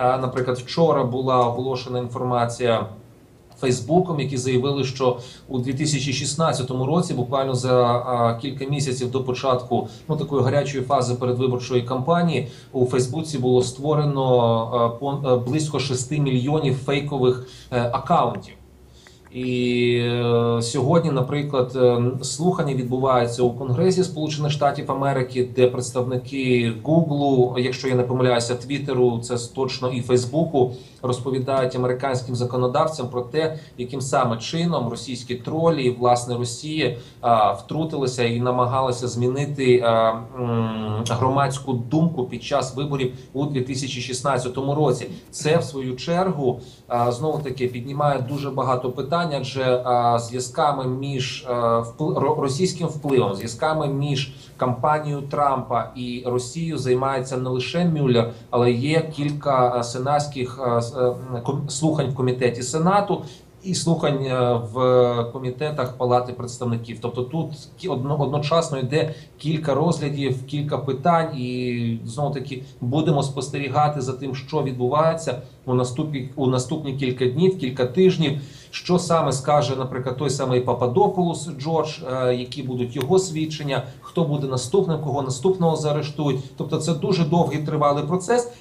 Е, Наприклад, вчора була оголошена інформація. Фейсбуком, які заявили, що у 2016 році, буквально за кілька місяців до початку ну такої гарячої фази передвиборчої кампанії, у Фейсбуці було створено пон- близько 6 мільйонів фейкових е, акаунтів. І е, сьогодні, наприклад, е, слухання відбуваються у Конгресі Сполучених Штатів Америки, де представники Гуглу, якщо я не помиляюся, Твіттеру, це точно і Фейсбуку, розповідають американським законодавцям про те, яким саме чином російські тролі власне Росія а, втрутилися і намагалися змінити громадську думку під час виборів у 2016 році. Це в свою чергу знову таки піднімає дуже багато питань, адже а, зв'язками між а, російським впливом, зв'язками між кампанією Трампа і Росією займається не лише Мюллер, але є кілька сенатських е, ком- слухань в комітеті Сенату. І слухань е, в комітетах Палати представників, тобто тут одночасно йде кілька розглядів, кілька питань, і знову таки будемо спостерігати за тим, що відбувається у наступні у наступні кілька днів, кілька тижнів. Що саме скаже, наприклад, той самий Пападополус Джордж, е, які будуть його свідчення, хто буде наступним, кого наступного заарештують. Тобто, це дуже довгий тривалий процес.